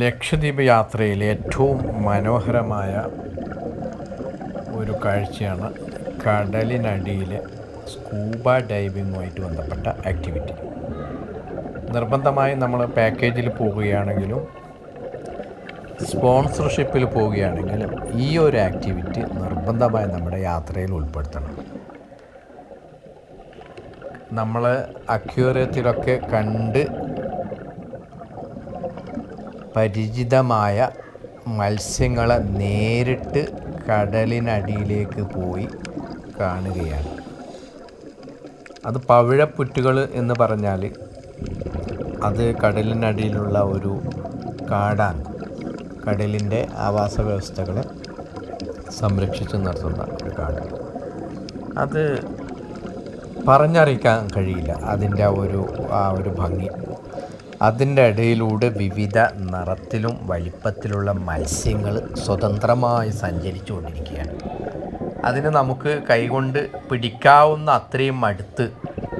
ലക്ഷദ്വീപ് യാത്രയിൽ ഏറ്റവും മനോഹരമായ ഒരു കാഴ്ചയാണ് കടലിനടിയിലെ സ്കൂബ ഡൈവിങ്ങുമായിട്ട് ബന്ധപ്പെട്ട ആക്ടിവിറ്റി നിർബന്ധമായും നമ്മൾ പാക്കേജിൽ പോവുകയാണെങ്കിലും സ്പോൺസർഷിപ്പിൽ പോവുകയാണെങ്കിലും ഈ ഒരു ആക്ടിവിറ്റി നിർബന്ധമായും നമ്മുടെ യാത്രയിൽ ഉൾപ്പെടുത്തണം. നമ്മൾ അക്യൂറിയത്തിലൊക്കെ കണ്ട് പരിചിതമായ മത്സ്യങ്ങളെ നേരിട്ട് കടലിനടിയിലേക്ക് പോയി കാണുകയാണ്. അത് പവിഴപ്പുറ്റുകൾ എന്ന് പറഞ്ഞാൽ അത് കടലിനടിയിലുള്ള ഒരു കാടാണ്. കടലിന്റെ ആവാസ വ്യവസ്ഥകളെ സംരക്ഷിച്ച് നിർത്തുന്ന ഒരു കാട്. അത് പറഞ്ഞറിയിക്കാൻ കഴിയില്ല. അതിന്റെ ഒരു ആ ഒരു ഭംഗി. അതിന്റെ ഇടയിലൂടെ വിവിധ നിറത്തിലും വലിപ്പത്തിലുള്ള മത്സ്യങ്ങൾ സ്വതന്ത്രമായി സഞ്ചരിച്ചു കൊണ്ടിരിക്കുകയാണ് അതിന് നമുക്ക് കൈകൊണ്ട് പിടിക്കാവുന്ന അത്രയും അടുത്ത്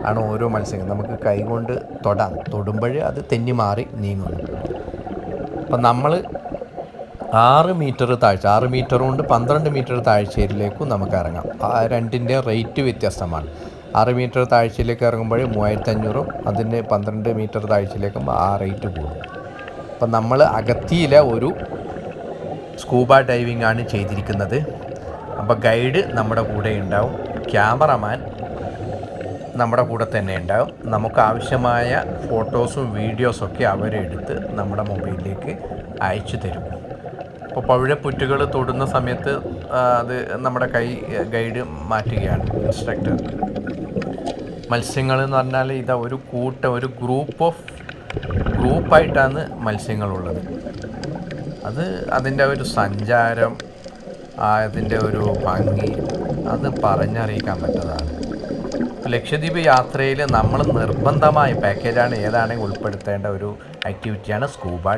ആണ് ഓരോ മത്സ്യങ്ങൾ നമുക്ക് കൈകൊണ്ട് തൊടാം. തൊടുമ്പോൾ അത് തെന്നി മാറി നീങ്ങുന്നു. അപ്പം നമ്മൾ ആറ് മീറ്റർ താഴ്ച ആറ് മീറ്റർ കൊണ്ട് പന്ത്രണ്ട് മീറ്റർ താഴ്ചയിലേക്കും നമുക്ക് ഇറങ്ങാം. ആ രണ്ടിന്റെ റേറ്റ് വ്യത്യസ്തമാണ്. ആറ് മീറ്റർ താഴ്ചയിലേക്ക് ഇറങ്ങുമ്പോൾ മൂവായിരത്തി അഞ്ഞൂറും അതിന് പന്ത്രണ്ട് മീറ്റർ താഴ്ചയിലേക്കും ആ റേറ്റ് കൂടും അപ്പം നമ്മൾ അകത്തിയിലെ ഒരു സ്കൂബ ഡൈവിംഗ് ആണ് ചെയ്തിരിക്കുന്നത്. അപ്പോൾ ഗൈഡ് നമ്മുടെ കൂടെ ഉണ്ടാവും. ക്യാമറമാൻ നമ്മുടെ കൂടെ തന്നെ ഉണ്ടാവും. നമുക്ക് ആവശ്യമായ ഫോട്ടോസും വീഡിയോസൊക്കെ അവരെടുത്ത് നമ്മുടെ മൊബൈലിലേക്ക് അയച്ചു തരും. അപ്പോൾ പവിഴപ്പുറ്റുകൾ തൊടുന്ന സമയത്ത് അത് നമ്മുടെ കൈ ഗൈഡ് മാറ്റുകയാണ് ഇൻസ്ട്രക്ടർ. മത്സ്യങ്ങൾ എന്ന് പറഞ്ഞാൽ ഇതാ ഒരു കൂട്ടം ഒരു ഗ്രൂപ്പ് ഓഫ് ഗ്രൂപ്പായിട്ടാണ് മത്സ്യങ്ങളുള്ളത്. അത് അതിന്റെ ഒരു സഞ്ചാരം അതിന്റെ ഒരു ഭംഗി അത് പറഞ്ഞറിയിക്കാൻ പറ്റുന്നതാണ് ലക്ഷദ്വീപ് യാത്രയിൽ നമ്മൾ നിർബന്ധമായ പാക്കേജാണ് ഏതാണെങ്കിൽ ഉൾപ്പെടുത്തേണ്ട ഒരു ആക്ടിവിറ്റിയാണ് സ്കൂബ